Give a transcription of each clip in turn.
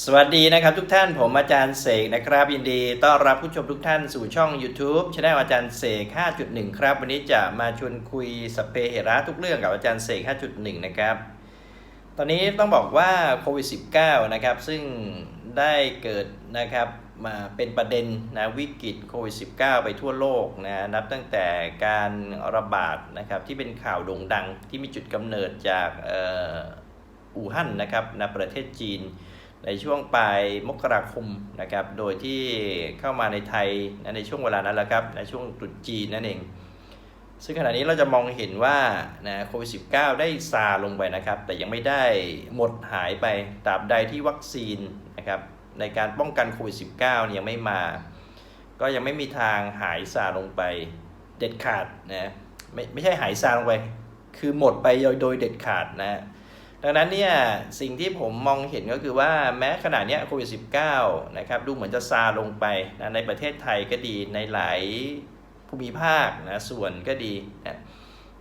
สวัสดีนะครับทุกท่านผมอาจารย์เสกนะครับยินดีต้อนรับผู้ชมทุกท่านสู่ช่อง YouTube ช anel อาจารย์เสก 5.1 ครับ วันนี้จะมาชวนคุยสเปเหระทุกเรื่องกับอาจารย์เสก 5.1 นะครับ ตอนนี้ต้องบอกว่าโควิด -19 นะครับ ซึ่งได้เกิดนะครับมาเป็นประเด็นนะวิกฤตโควิด -19 ไปทั่วโลกนะนับตั้งแต่การระบาดนะครับที่เป็นข่าวโด่งดังที่มีจุดกำเนิดจากอออู่ฮั่นนะครับในประเทศจีน ในช่วงปลายมกราคมนะครับ โดยที่เข้ามาในไทยนะในช่วงเวลานั้นแหละครับในช่วงตรุษจีนนั่นเอง ซึ่งขณะนี้เราจะมองเห็นว่านะโควิด -19 ได้ซาลงไปนะครับ แต่ยังไม่ได้หมดหายไปตราบใดที่วัคซีนนะครับในการป้องกันโควิด -19 เนี่ยยังไม่มา ก็ยังไม่มีทางหายซาลงไปเด็ดขาดนะไม่ไม่ใช่หายซาลงไป คือหมดไปโดยโดยเด็ดขาดนะ ดังนั้นเนี่ยสิ่งที่ผมมองเห็นก็คือว่าแม้ขณะเนี้ยโควิด -19 นะครับดูเหมือนจะซาลงไปนะในประเทศไทยก็ดีในหลายภูมิภาคนะส่วนก็ดีนะ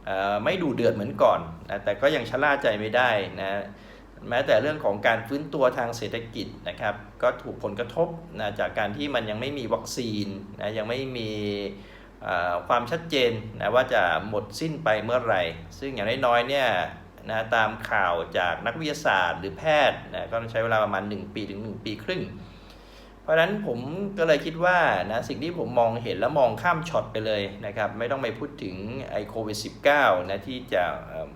เอ่อไม่ดูเดือดเหมือนก่อนนะแต่ก็ยังชะล่าใจไม่ได้นะแม้แต่เรื่องของการฟื้นตัวทางเศรษฐกิจนะครับ ก็ถูกผลกระทบนะจากการที่มันยังไม่มีวัคซีนนะยังไม่มีความชัดเจนนะว่าจะหมดสิ้นไปเมื่อไหร่ ซึ่งอย่างน้อยๆเนี่ย นะตามข่าวจากนักวิทยาศาสตร์ หรือแพทย์นะก็ใช้เวลาประมาณ 1 ปีถึง 1 ปีครึ่ง เพราะฉะนั้นผมก็เลยคิดว่านะสิ่งที่ผมมองเห็นแล้วมองข้ามช็อตไปเลยนะครับไม่ต้องไปพูดถึงไอโควิด -19 นะที่จะ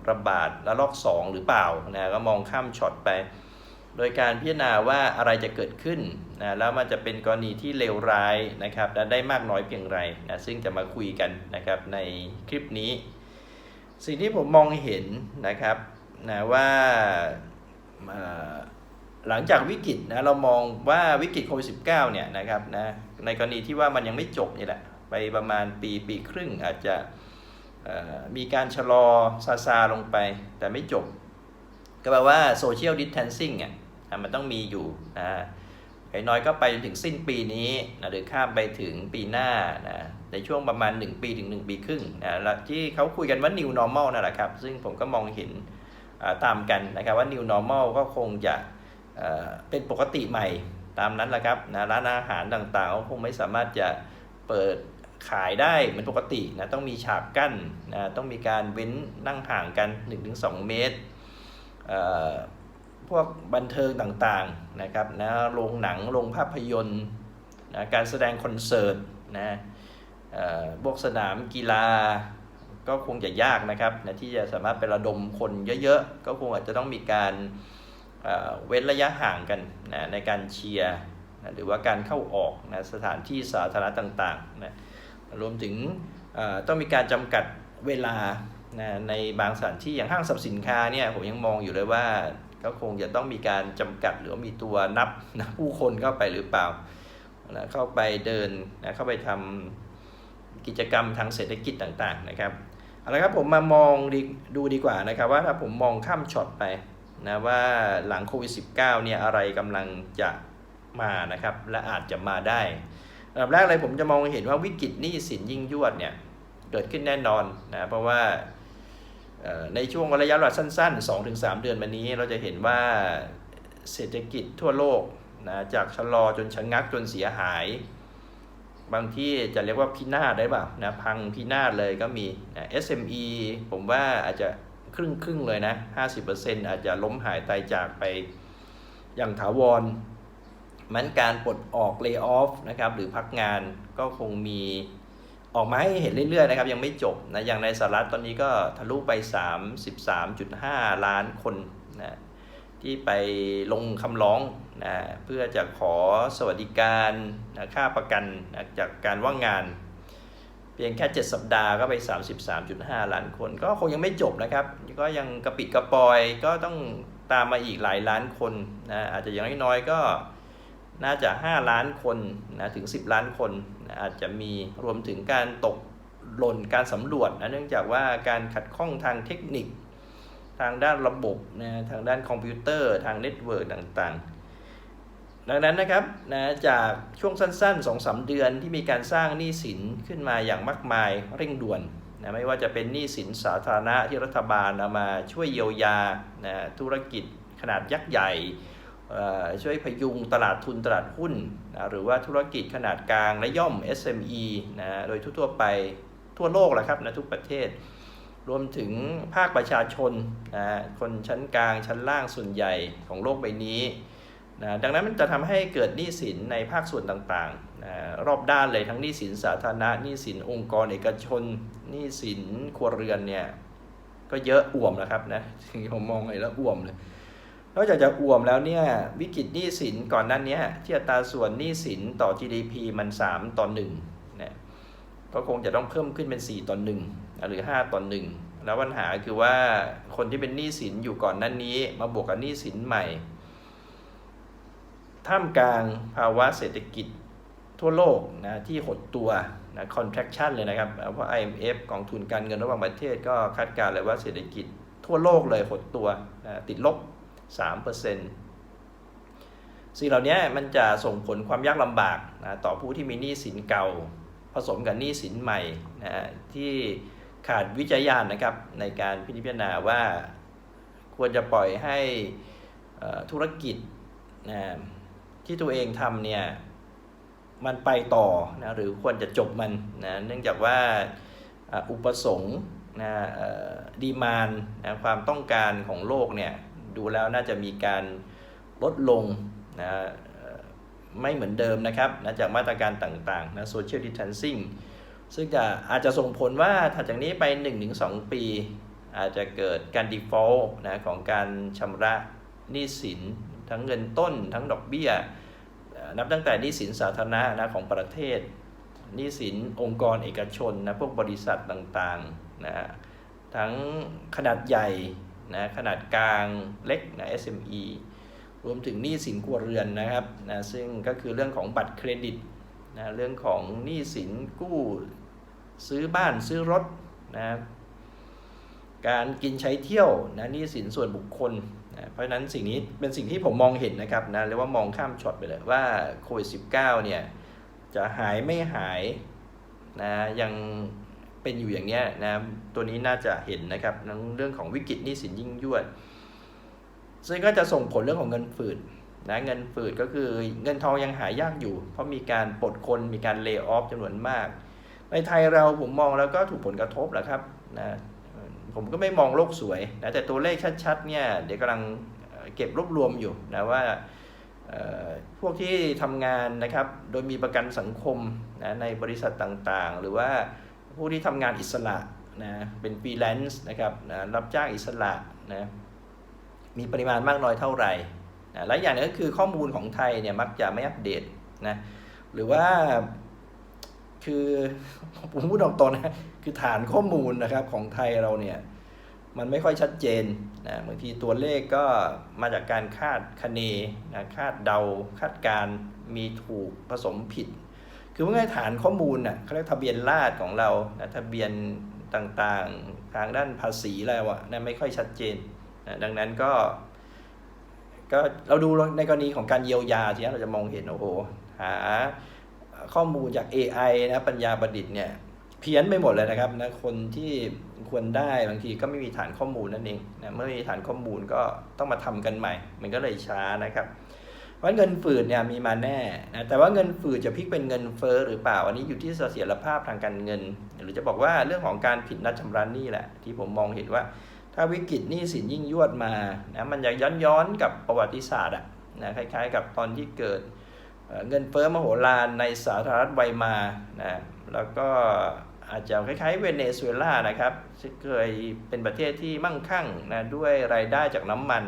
ระบาดระลอก 2 หรือเปล่านะก็มองข้ามช็อตไป โดยการพิจารณาว่าอะไรจะเกิดขึ้นนะแล้วมันจะเป็นกรณีที่เลวร้ายนะครับและได้มากน้อยเพียงไรนะซึ่งจะมาคุยกันนะครับในคลิปนี้ สิ่งที่ผมมองเห็นนะครับนะว่าหลังจากวิกฤตนะเรามองว่าวิกฤตโควิด -19 เนี่ยนะครับนะในกรณีที่ว่ามันยังไม่จบนี่แหละ ไปประมาณปีปีครึ่งอาจจะมีการชะลอซาซาลงไปแต่ไม่จบ ก็แปลว่าโซเชียลดิสเทนซิ่งอะมันต้องมีอยู่นะ อย่างน้อยก็ไปจนถึงสิ้นปีนี้นะหรือข้ามไปถึงปีหน้านะในช่วงประมาณ 1 ปีถึง 1 ปีครึ่งนะที่เขาคุยกันว่า new normal นั่นแหละครับ ซึ่งผมก็มองเห็นตามกันนะครับว่า new normal ก็คงจะเป็นปกติใหม่ตามนั้นแหละครับนะร้านอาหารต่างๆก็คงไม่สามารถจะเปิดขายได้เหมือนปกตินะต้องมีฉากกั้นนะต้องมีการเว้นนั่งห่างกัน 1-2 เมตรเอ่อ พวกบันเทิงต่างๆนะครับนะโรงหนังโรงภาพยนตร์นะการแสดงคอนเสิร์ตนะเอ่อพวกสนามกีฬาก็คงจะยากนะครับนะที่จะสามารถไประดมคนเยอะๆ ก็คงอาจจะต้องมีการเเว้นระยะห่างกันนะในการเชียร์นะหรือว่าการเข้าออกนะสถานที่สาธารณะต่างๆนะรวมถึงต้องมีการจำกัดเวลานะในบางสถานที่อย่างห้างสรรพสินค้าเนี่ยผมยังมองอยู่เลยว่า ก็คงจะต้องมีการจำกัดหรือมีตัวนับนะผู้คนเข้าไปหรือเปล่านะเข้าไปเดินนะเข้าไปทำกิจกรรมทางเศรษฐกิจต่างๆนะครับเอาละครับผมมามองด,ดูดีกว่านะครับว่าถ้าผมมองข้ามช็อตไปนะว่าหลังโควิด -19 เนี่ยอะไรกำลังจะมานะครับและอาจจะมาได้อันดับแรกเลยผมจะมองเห็นว่าวิกฤตหนี้สินยิ่งยวดเนี่ยเกิดขึ้นแน่นอนนะเพราะว่า ในช่วงระยะเวลาสั้น ๆ 2-3 เดือนมานี้เราจะเห็นว่าเศรษฐกิจทั่วโลกนะจากชะลอจนชะงักจนเสียหาย บางที่จะเรียกว่าพินาศได้ป่ะนะพังพินาศเลยก็มีนะ SME ผมว่าอาจจะครึ่งครึ่งๆเลยนะ 50%อาจจะล้มหายตายจากไปอย่างถาวรมันการปลดออก lay off นะครับหรือพักงานก็คงมี ออกมาให้เห็นเรื่อยๆนะครับยังไม่จบนะอย่างในสหรัฐตอนนี้ก็ทะลุไป 33.5 ล้านคนนะที่ไปลงคำร้องนะเพื่อจะขอสวัสดิการนะค่าประกันนะจากการว่างงาน เพียงแค่ 7 สัปดาห์ก็ไป 33.5 ล้านคน ก็คงยังไม่จบนะครับ ก็ยังกระปิดกระปอยก็ต้องตามมาอีกหลายล้านคนนะอาจจะอย่างน้อยๆก็ น่าจะ 5 ล้านคนนะถึง 10 ล้านคนนะอาจจะมีรวมถึงการตกหล่นการสำรวจนะเนื่องจากว่าการขัดข้องทางเทคนิค ทางด้านระบบนะทางด้านคอมพิวเตอร์ทางเน็ตเวิร์กต่างๆ ดังนั้นนะครับนะจากช่วงสั้นๆ2-3เดือนที่มีการสร้างหนี้สินขึ้นมาอย่างมากมายเร่งด่วนนะไม่ว่าจะเป็นหนี้สินสาธารณะที่รัฐบาลเอามาช่วยเยียวยานะธุรกิจขนาดยักษ์ใหญ่ ช่วยพยุงตลาดทุนตลาดหุ้นนะหรือว่าธุรกิจขนาดกลางและย่อม SME นะโดยทั่วๆไปทั่วโลกแหละครับนะทุกประเทศ รวมถึงภาคประชาชนนะคนชั้นกลางชั้นล่างส่วนใหญ่ของโลกใบนี้นะดังนั้นมันจะทำให้เกิดหนี้สินในภาคส่วนต่างๆนะรอบด้านเลยทั้งหนี้สินสาธารณะหนี้สินองค์กรเอกชนหนี้สินครัวเรือนเนี่ยก็เยอะอ่วมแล้วครับนะที่ผมมองเลยแล้วอ่วมเลย นอกจากจะอ่วมแล้วเนี่ยวิกฤตหนี้สินก่อนนั้นเนี้ยที่อัตราส่วนหนี้สินต่อ GDP มัน 3 ต่อ1เนี่ยก็คงจะต้องเพิ่มขึ้นเป็น 4 ต่อ1หรือ 5 ต่อ1แล้วปัญหาคือว่าคนที่เป็นหนี้สินอยู่ก่อนนั้นนี้ มาบวกกับหนี้สินใหม่ ท่ามกลางภาวะเศรษฐกิจทั่วโลกนะที่หดตัวนะ contraction เลยนะครับ เพราะ IMF กองทุนการเงินระหว่างประเทศก็คาดการณ์เลยว่าเศรษฐกิจทั่วโลกเลยหดตัวนะติดลบ 3%สิ่งเหล่านี้มันจะส่งผลความยากลำบากนะต่อผู้ที่มีหนี้สินเก่า ผสมกับหนี้สินใหม่นะที่ขาดวิจัยญาณนะครับในการพิจารณาว่าควรจะปล่อยให้ธุรกิจนะที่ตัวเองทำเนี่ยมันไปต่อนะหรือควรจะจบมันนะเนื่องจากว่าอุปสงค์นะดีมานนะความต้องการของโลกเนี่ย ดูแล้วน่าจะมีการลดลงนะไม่เหมือนเดิมนะครับนะจากมาตรการต่างๆนะ social distancing ซึ่งจะอาจจะส่งผลว่าถัดจากนี้ไป 1-2 ปี อาจจะเกิดการ default นะของการชำระหนี้สิน ทั้งเงินต้น ทั้งดอกเบี้ย นับตั้งแต่หนี้สินสาธารณะนะของประเทศหนี้สินองค์กรเอกชนนะพวกบริษัทต่างๆนะทั้งขนาดใหญ่ นะขนาดกลางเล็กนะ SME รวมถึงหนี้สินครัวเรือนนะครับนะซึ่งก็คือเรื่องของบัตรเครดิตนะเรื่องของหนี้สินกู้ซื้อบ้านซื้อรถนะการกินใช้เที่ยวนะหนี้สินส่วนบุคคลนะเพราะฉะนั้นสิ่งนี้เป็นสิ่งที่ผมมองเห็นนะครับนะเรียกว่ามองข้ามช็อตไปเลยว่าโควิด -19 เนี่ยจะหายไม่หายนะยัง เป็นอยู่อย่างเนี้ยนะตัวนี้น่าจะเห็นนะครับทั้งเรื่องของวิกฤตหนี้สินยิ่งยวด ซึ่งก็จะส่งผลเรื่องของเงินฝืดนะเงินฝืดก็คือเงินทองยังหายากอยู่ เพราะมีการปลดคนมีการเลิกออฟจำนวนมาก ในไทยเราผมมองแล้วก็ถูกผลกระทบแหละครับนะผมก็ไม่มองโลกสวยนะแต่ตัวเลขชัดๆเนี่ยเดี๋ยวกำลังเก็บรวบรวมอยู่นะว่าพวกที่ทำงานนะครับโดยมีประกันสังคมนะในบริษัทต่างๆ หรือว่า ผู้ที่ทำงานอิสระนะเป็นฟรีแลนซ์นะครับนะรับจ้างอิสระนะมีปริมาณมากน้อยเท่าไหร่นะและอย่างนึงก็คือข้อมูลของไทยเนี่ยมักจะไม่อัปเดตนะหรือว่าคือผมพูดตรงๆนะคือฐานข้อมูลนะครับของไทยเราเนี่ยมันไม่ค่อยชัดเจนนะบางทีตัวเลขก็มาจากการคาดคะเนนะคาดเดาคาดการมีถูกผสมผิด คือเมื่อฐานข้อมูลน่ะเขาเรียกทะเบียนราษฎร์ของเรานะทะเบียนต่างๆ ทางด้านภาษีอะไรวะนะไม่ค่อยชัดเจนนะดังนั้นก็ก็เราดูในกรณีของการเยียวยาทีนี้เราจะมองเห็นโอ้โหหาข้อมูลจาก AI นะปัญญาประดิษฐ์เนี่ยเพี้ยนไปหมดเลยนะครับนะคนที่ควรได้บางทีก็ไม่มีฐานข้อมูลนั่นเองนะเมื่อม่มีฐานข้อมูลก็ต้องมาทำกันใหม่ มันก็เลยช้านะครับ เพราะเงินฝืดเนี่ยมีมาแน่นะแต่ว่าเงินฝืดจะพลิกเป็นเงินเฟ้อหรือเปล่า อันนี้อยู่ที่เสถียรภาพทางการเงิน หรือจะบอกว่าเรื่องของการผิดนัดชำระหนี้แหละ ที่ผมมองเห็นว่า ถ้าวิกฤตหนี้สินยิ่งยวดมานะมันจะย้อนย้อนๆกับประวัติศาสตร์อะนะคล้ายๆ กับตอนที่เกิดเเงินเฟ้อมโหฬารในสหรัฐไวมานะแล้วก็อาจจะคล้ายๆเวเนซุเอลานะครับที่เคยเป็นประเทศที่มั่งคั่งนะด้วยรายได้จากน้ำมัน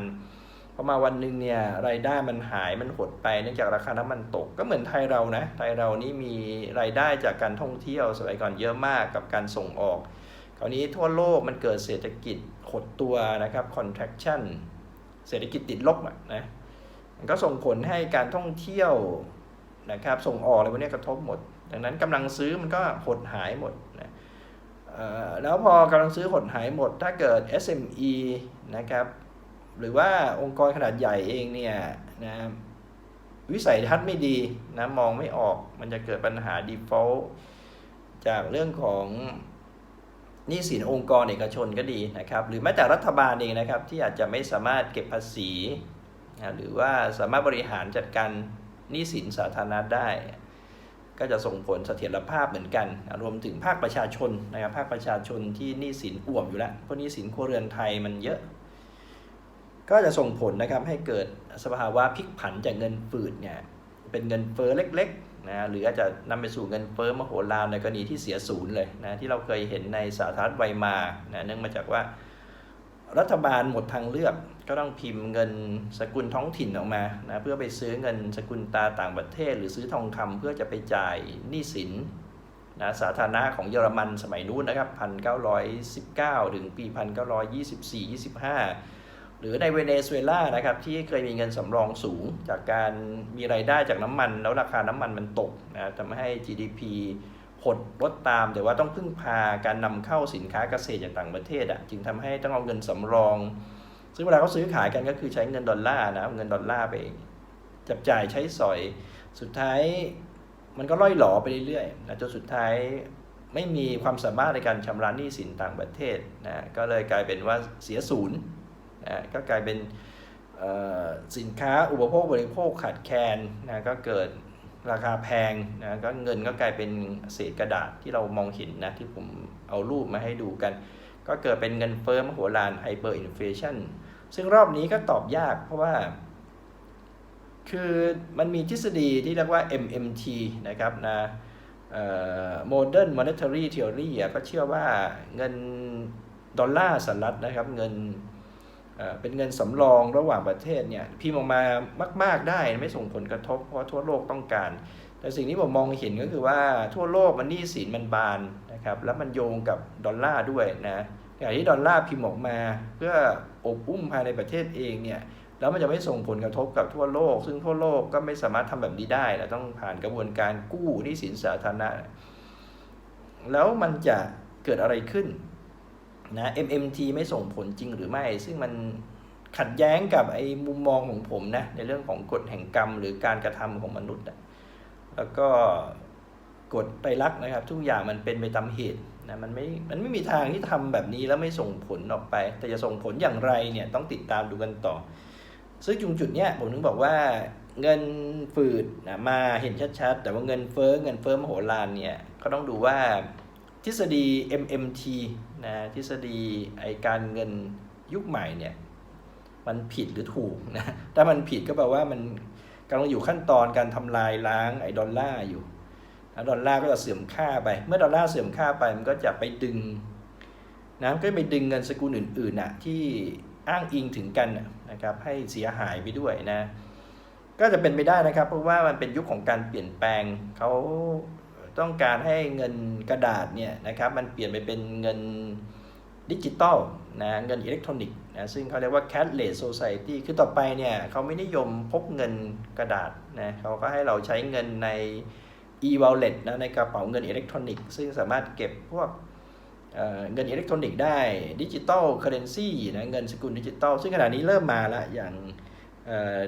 พอมาวันหนึ่งเนี่ยรายได้มันหายมันหดไปเนื่องจากราคาน้ำมันตกก็เหมือนไทยเรานะไทยเรานี่มีรายได้จากการท่องเที่ยวสมัยก่อนเยอะมากกับการส่งออกคราวนี้ทั่วโลกมันเกิดเศรษฐกิจหดตัวนะครับ contraction เศรษฐกิจติดลบนะมันก็ส่งผลให้การท่องเที่ยวนะครับส่งออกอะไรพวกนี้กระทบหมด ดังนั้นกำลังซื้อมันก็หดหายหมดนะแล้วพอกำลังซื้อหดหายหมด ถ้าเกิด SME นะครับ หรือว่าองค์กรขนาดใหญ่เองเนี่ยนะวิสัยทัศน์ไม่ดีนะมองไม่ออกมันจะเกิดปัญหา default จากเรื่องของหนี้สินองค์กรเอกชนก็ดีนะครับ หรือแม้แต่รัฐบาลเองนะครับ ที่อาจจะไม่สามารถเก็บภาษีนะหรือว่าสามารถบริหารจัดการหนี้สินสาธารณะได้ ก็จะส่งผลเสถียรภาพเหมือนกัน รวมถึงภาคประชาชนนะครับภาคประชาชนที่หนี้สินอ่วมอยู่แล้วเพราะหนี้สินครัวเรือนไทยมันเยอะ ก็จะส่งผลนะครับให้เกิดสภาวะพลิกผันจากเงินฝืดเนี่ยเป็นเงินเฟ้อเล็กๆนะหรืออาจจะนำไปสู่เงินเฟ้อมโหฬารในกรณีที่เสียศูนย์เลยนะที่เราเคยเห็นในสหรัฐไวมานะเนื่องมาจากว่า รัฐบาลหมดทางเลือกก็ต้องพิมพ์เงินสกุลท้องถิ่นออกมานะเพื่อไปซื้อเงินสกุลตาต่างประเทศ หรือซื้อทองคำเพื่อจะไปจ่ายหนี้สินนะสาธารณะของเยอรมันสมัยนู้นนะครับ 1919 ถึงปี 1924-25 หรือในเวเนซุเอลานะครับที่เคยมีเงินสำรองสูง จากการมีรายได้จากน้ำมัน แล้วราคาน้ำมันมันตกนะทำให้ GDP หดลดตาม แต่ว่าต้องพึ่งพาการนำเข้าสินค้าเกษตรจากต่างประเทศอะจึงทำให้ต้องเอาเงินสำรอง ซึ่งเวลาเขาซื้อขายกันก็คือใช้เงินดอลลาร์นะเอาเงินดอลลาร์ไปจับจ่ายใช้สอย สุดท้ายมันก็ล่อยหลอไปเรื่อยๆนะจนสุดท้ายไม่มีความสามารถในการชำระหนี้สินต่างประเทศนะก็เลยกลายเป็นว่าเสียศูนย์ นะก็กลายเป็นสินค้าอุปโภคบริโภคขาดแคลนนะก็เกิดราคาแพงนะก็เงินก็กลายเป็นเศษกระดาษที่เรามองเห็นนะที่ผมเอารูปมาให้ดูกัน ก็เกิดเป็นเงินเฟ้อมโหฬารไฮเปอร์อินฟลชันซึ่งรอบนี้ก็ตอบยากเพราะว่า คือมันมีทฤษฎีที่เรียกว่า MMT นะครับนะ Modern Monetary Theory อ่ก็เชื่อว่าเงินดอลลาร์สหรัฐนะครับเงิน เออเป็นเงินสำรองระหว่างประเทศเนี่ยพิมพ์ออกมามาก ๆได้ไม่ส่งผลกระทบเพราะทั่วโลกต้องการ แต่สิ่งที่ผมมองเห็นก็คือว่าทั่วโลกมันหนี้สินมันบานนะครับแล้วมันโยงกับดอลลาร์ด้วยนะอย่างที่ดอลลาร์พิมพ์ออกมา เพื่ออบอุ้มภายในประเทศเองเนี่ยแล้วมันจะไม่ส่งผลกระทบกับทั่วโลก ซึ่งทั่วโลกก็ไม่สามารถทำแบบนี้ได้เราต้องผ่านกระบวนการกู้หนี้สินสาธารณะ แล้วมันจะเกิดอะไรขึ้น นะ MMT ไม่ส่งผลจริงหรือไม่ ซึ่งมันขัดแย้งกับไอ้มุมมองของผมนะ ในเรื่องของกฎแห่งกรรม หรือการกระทำของมนุษย์แล้วก็กฎไตรลักษณ์นะครับ ทุกอย่างมันเป็นไปตามเหตุนะมันไม่ มันไม่มีทางที่ทำแบบนี้แล้วไม่ส่งผลออกไป แต่จะส่งผลอย่างไรเนี่ยต้องติดตามดูกันต่อ ซึ่งจุงจุดเนี้ยผมถึงบอกว่าเงินฝืดนะมาเห็นชัดๆ แต่ว่าเงินเฟ้อเงินเฟ้อมโหฬารเนี่ยก็ต้องดูว่าทฤษฎี MMT นะทฤษฎีไอการเงินยุคใหม่เนี่ยมันผิดหรือถูกนะถ้ามันผิดก็แปลว่ามันกำลังอยู่ขั้นตอนการทำลายล้างไอดอลลาร์อยู่แล้วดอลลาร์ก็จะเสื่อมค่าไป เมื่อดอลลาร์เสื่อมค่าไปมันก็จะไปดึงนะก็ไปดึงเงินสกุลอื่นๆน่ะที่อ้างอิงถึงกันนะนะครับให้เสียหายไปด้วยนะ ก็จะเป็นไปได้นะครับ เพราะว่ามันเป็นยุคของการเปลี่ยนแปลงเขา ต้องการให้เงินกระดาษเนี่ยนะครับมันเปลี่ยนไปเป็นเงินดิจิตอลนะเงินอิเล็กทรอนิกส์นะซึ่งเขาเรียกว่า cashless society คือต่อไปเนี่ยเขาไม่นิยมพกเงินกระดาษนะเขาก็ให้เราใช้เงินใน e-wallet นะในกระเป๋าเงินอิเล็กทรอนิกส์ซึ่งสามารถเก็บพวกเเงินอิเล็กทรอนิกส์ได้ดิจิตอลเคอเรนซีนะเงินสกุลดิจิตอลซึ่งขณะนี้เริ่มมาแล้วอย่าง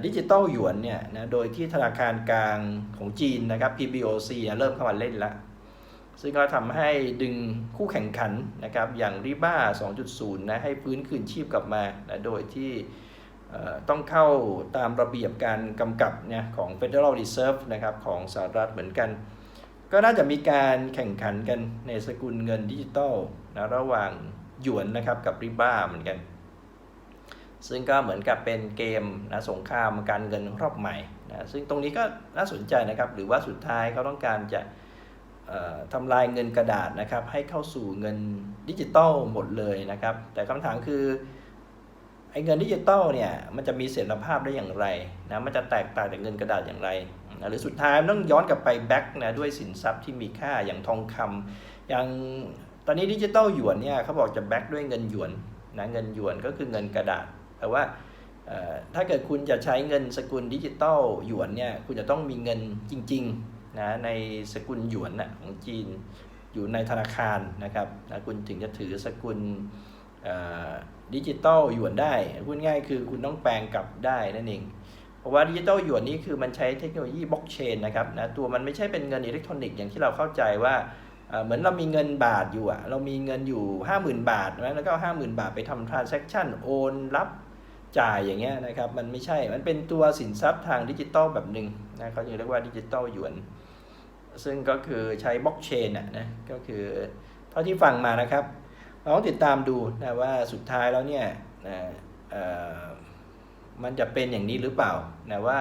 ดิจิตอลหยวนเนี่ยนะโดยที่ธนาคารกลางของจีนนะครับ PBOC นะเริ่มเข้ามาเล่นแล้ว ซึ่งก็ทำให้ดึงคู่แข่งขันนะครับอย่างริบ้า 2.0 นะให้ฟื้นคืนชีพกลับมานะโดยที่ต้องเข้าตามระเบียบการกำกับเนี่ยของ Federal Reserve นะครับของสหรัฐเหมือนกัน ก็น่าจะมีการแข่งขันกันในสกุลเงินดิจิตอลนะระหว่างหยวนนะครับกับริบ้าเหมือนกัน ซึ่งก็เหมือนกับเป็นเกมนะสงครามการเงินรอบใหม่นะซึ่งตรงนี้ก็น่าสนใจนะครับ หรือว่าสุดท้ายเขาต้องการจะทำลายเงินกระดาษนะครับ ให้เข้าสู่เงินดิจิตอลหมดเลยนะครับ แต่คำถามคือไอ้เงินดิจิตอลเนี่ยมันจะมีเสถียรภาพได้อย่างไรนะมันจะแตกต่างจากเงินกระดาษอย่างไรนะหรือสุดท้ายต้องย้อนกลับไปแบ็กนะด้วยสินทรัพย์ที่มีค่าอย่างทองคำอย่างตอนนี้ดิจิตอลหยวนเนี่ยเขาบอกจะแบ็กด้วยเงินหยวนนะเงินหยวนก็คือเงินกระดาษ แต่ว่าถ้าเกิดคุณจะใช้เงินสกุลดิจิตอลหยวนเนี่ยคุณจะต้องมีเงินจริงๆนะในสกุลหยวนนะของจีนอยู่ในธนาคารนะครับนะคุณถึงจะถือสกุลดิจิตอลหยวนได้พูดง่ายคือคุณต้องแปลงกลับได้นั่นเองเพราะว่าดิจิตอลหยวนนี้คือมันใช้เทคโนโลยีบล็อกเชนนะครับนะตัวมันไม่ใช่เป็นเงินอิเล็กทรอนิกส์อย่างที่เราเข้าใจว่าเหมือนเรามีเงินบาทอยู่อะเรามีเงินอยู่ 50,000 บาทนะแล้วก็ห้าหมื่นบาทไปทำทราน s ซ c t ชันโอนรับ จ่ายอย่างเงี้ยนะครับ มันไม่ใช่ มันเป็นตัวสินทรัพย์ทางดิจิตอลแบบหนึ่งนะเขาเรียกว่าดิจิตอลหยวน ซึ่งก็คือใช้บล็อกเชนนะนะ ก็คือเท่าที่ฟังมานะครับเราต้องติดตามดูนะว่าสุดท้ายแล้วเนี่ยนะเออมันจะเป็นอย่างนี้หรือเปล่านะว่า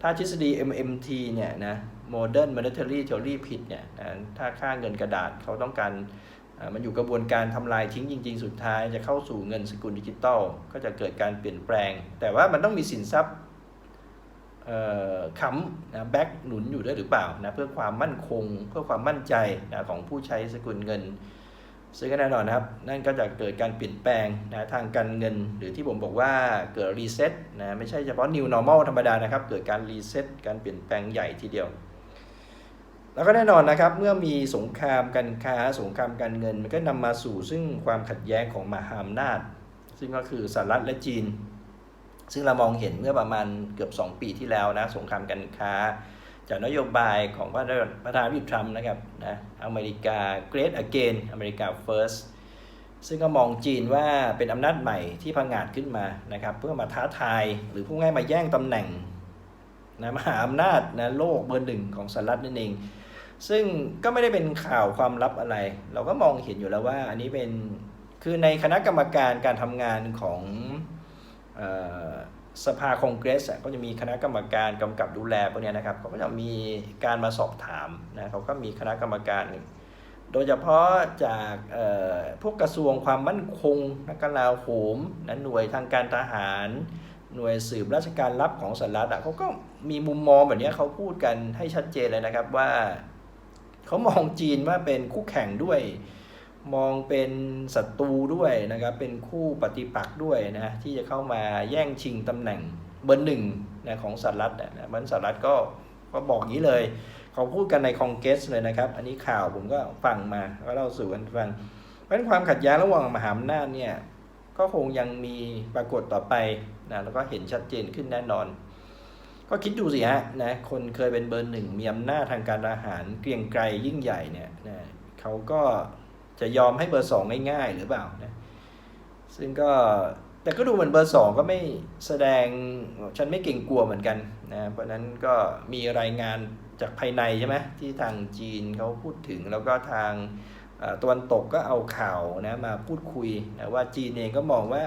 ถ้าทฤษฎี MMT เนี่ยนะ Modern Monetary Theory ผิดเนี่ยนะถ้าค่าเงินกระดาษเขาต้องการ มันอยู่กระบวนการทำลายทิ้งจริง ๆ สุดท้ายจะเข้าสู่เงินสกุลดิจิตอลก็จะเกิดการเปลี่ยนแปลง แต่ว่ามันต้องมีสินทรัพย์ค้ำนะแบ็กหนุนอยู่ด้วยหรือเปล่านะเพื่อความมั่นคงเพื่อความมั่นใจนะของผู้ใช้สกุลเงิน ซึ่งก็แน่นอนนะครับ นั่นก็จะเกิดการเปลี่ยนแปลงนะทางการเงิน หรือที่ผมบอกว่าเกิดรีเซ็ตนะไม่ใช่เฉพาะ new normal ธรรมดานะครับ เกิดการรีเซ็ตการเปลี่ยนแปลงใหญ่ทีเดียว แล้วก็แน่นอนนะครับเมื่อมีสงครามการค้าสงครามการเงิน มันก็นำมาสู่ซึ่งความขัดแย้งของมหาอำนาจ ซึ่งก็คือสหรัฐและจีน ซึ่งเรามองเห็นเมื่อประมาณเกือบ 2 ปีที่แล้วนะสงครามการค้า จากนโยบายของประธานาประธานาธิบดีทรัมป์นะครับนะอเมริกา Great Again อเมริกา First ซึ่งก็มองจีนว่าเป็นอำนาจใหม่ที่พังอาจขึ้นมานะครับเพื่อมาท้าทายหรือพูดง่ายมาแย่งตำแหน่งนะมหาอำนาจนะโลกเบอร์หนึ่งของสหรัฐนั่นเอง ซึ่งก็ไม่ได้เป็นข่าวความลับอะไร เราก็มองเห็นอยู่แล้วว่า อันนี้เป็นคือในคณะกรรมการการทำงานของออสภาคองเกรสก็จะมีคณะกรรมการกำกับดูแลพวกเนี้ยนะครับเขาก็จะมีการมาสอบถามนะเขาก็มีคณะกรรมการหนึ่งโดยเฉพาะจากพวกกระทรวงความมั่นคงนักกลาโหมนะหน่วยทางการทหาร หน่วยสืบราชการลับของสหรัฐเขาก็มีมุมมองแบบนี้เขาพูดกันให้ชัดเจนเลยนะครับว่า เขามองจีนว่าเป็นคู่แข่งด้วย มองเป็นศัตรูด้วยนะครับ เป็นคู่ปฏิปักษ์ด้วยนะที่จะเข้ามาแย่งชิงตำแหน่งเบอร์หนึ่งนะของสหรัฐนะมันสหรัฐก็ก็บอกอย่างนี้เลย เขาพูดกันในคองเกรสเลยนะครับ อันนี้ข่าวผมก็ฟังมาก็เล่าสู่กันฟังเพราะฉะนั้นความขัดแย้งระหว่างมหาอำนาจเนี่ยก็คงยังมีปรากฏต่อไปนะแล้วก็เห็นชัดเจนขึ้นแน่นอน ก็คิดดูสิฮะนะคนเคยเป็นเบอร์หนึ่งมีอำนาจทางการทหารเกรียงไกรยิ่งใหญ่เนี่ยนะเขาก็จะยอมให้เบอร์สองง่ายๆหรือเปล่านะซึ่งก็แต่ก็ดูเหมือนเบอร์สองก็ไม่แสดงฉันไม่เก่งกลัวเหมือนกันนะเพราะนั้นก็มีรายงานจากภายในใช่ไหมที่ทางจีนเขาพูดถึงแล้วก็ทางตะวันตกก็เอาข่าวนะมาพูดคุยนะว่าจีนเองก็มองว่า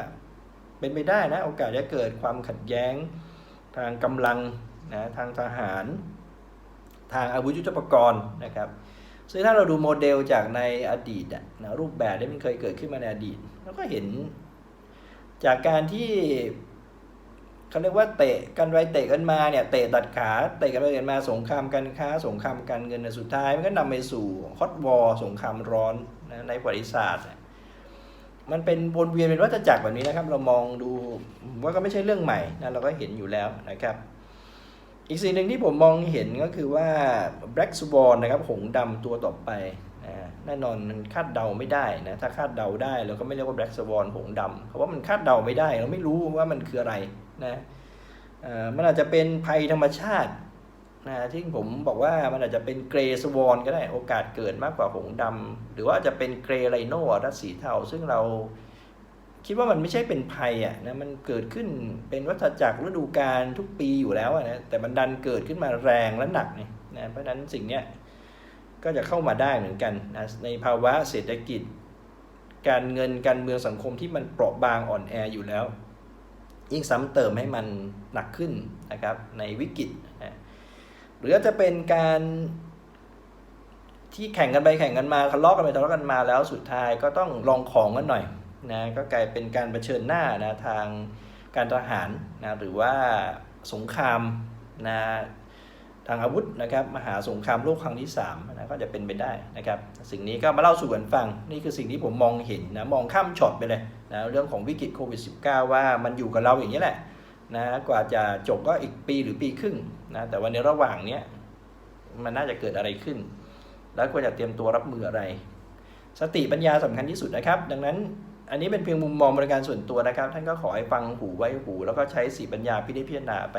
เป็นไปได้นะโอกาสจะเกิดความขัดแย้ง ทางกำลังนะทางทหาร ทางอาวุธยุทโธปกรณ์นะครับซึ่งถ้าเราดูโมเดลจากในอดีตนะรูปแบบที่มันเคยเกิดขึ้นมาในอดีตเราก็เห็นจากการที่เขาเรียกว่าเตะกันไปเตะกันมาเนี่ยเตะตัดขาเตะกันไปเตะมาสงครามการค้าสงครามการเงินสุดท้ายมันก็นำไปสู่ฮอตวอร์สงครามร้อนนะในประวัติศาสตร์ มันเป็นวนเวียนเป็นวัฏจักรแบบนี้นะครับ เรามองดูว่าก็ไม่ใช่เรื่องใหม่นะเราก็เห็นอยู่แล้วนะครับ อีกสิ่งหนึ่งที่ผมมองเห็นก็คือว่า Black Swan นะครับหงดำตัวต่อไปนะแน่นอนมันคาดเดาไม่ได้นะถ้าคาดเดาได้เราก็ไม่เรียกว่า Black Swan หงดำเพราะว่ามันคาดเดาไม่ได้ เราไม่รู้ว่ามันคืออะไรนะอ่อมันอาจจะเป็นภัยธรรมชาติ นะที่ผมบอกว่ามันอาจจะเป็นเกรสวอนก็ได้โอกาสเกิดมากกว่าหงส์ดำหรือว่าจะเป็นเกรย์ไรโนรัสสีเทาซึ่งเราคิดว่ามันไม่ใช่เป็นภัยอะนะมันเกิดขึ้นเป็นวัฏจักรฤดูกาลทุกปีอยู่แล้วนะแต่มันดันเกิดขึ้นมาแรงและหนักเนี่ยนะเพราะฉะนั้นสิ่งเนี้ยก็จะเข้ามาได้เหมือนกันนะในภาวะเศรษฐกิจ การเงินการเมืองสังคมที่มันเปราะบางอ่อนแออยู่แล้ว ยิ่งซ้ำเติมให้มันหนักขึ้นนะครับในวิกฤตนะ หรือจะเป็นการที่แข่งกันไปแข่งกันมาทะเลาะกันไปทะเลาะกันมาแล้วสุดท้ายก็ต้องลองของกันหน่อยนะก็กลายเป็นการเผชิญหน้านะทางการทหารนะหรือว่าสงครามนะทางอาวุธนะครับมหาสงครามโลกครั้งที่3นะก็จะเป็นไปได้นะครับ สิ่งนี้ก็มาเล่าสู่กันฟัง นี่คือสิ่งที่ผมมองเห็นนะมองข้ามช็อตไปเลยนะเรื่องของวิกฤตโควิด -19 ว่ามันอยู่กับเราอย่างนี้แหละนะกว่าจะจบก็อีกปีหรือปีครึ่ง นะแต่วันในระหว่างเนี้ยมันน่าจะเกิดอะไรขึ้น แล้วควรจะเตรียมตัวรับมืออะไร สติปัญญาสำคัญที่สุดนะครับ ดังนั้นอันนี้เป็นเพียงมุมมองบริการส่วนตัวนะครับ ท่านก็ขอให้ฟังหูไว้หู แล้วก็ใช้สติปัญญาพิจารณาไป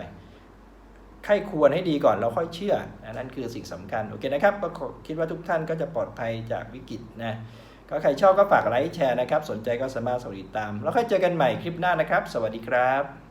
ใครควรให้ดีก่อนแล้วค่อยเชื่ออันนั้นคือสิ่งสำคัญ โอเคนะครับก็คิดว่าทุกท่านก็จะปลอดภัยจากวิกฤตนะก็ก็ใครชอบก็ฝากไลค์แชร์นะครับ สนใจก็สามารถสมัครติดตาม แล้วค่อยเจอกันใหม่คลิปหน้านะครับ สวัสดีครับ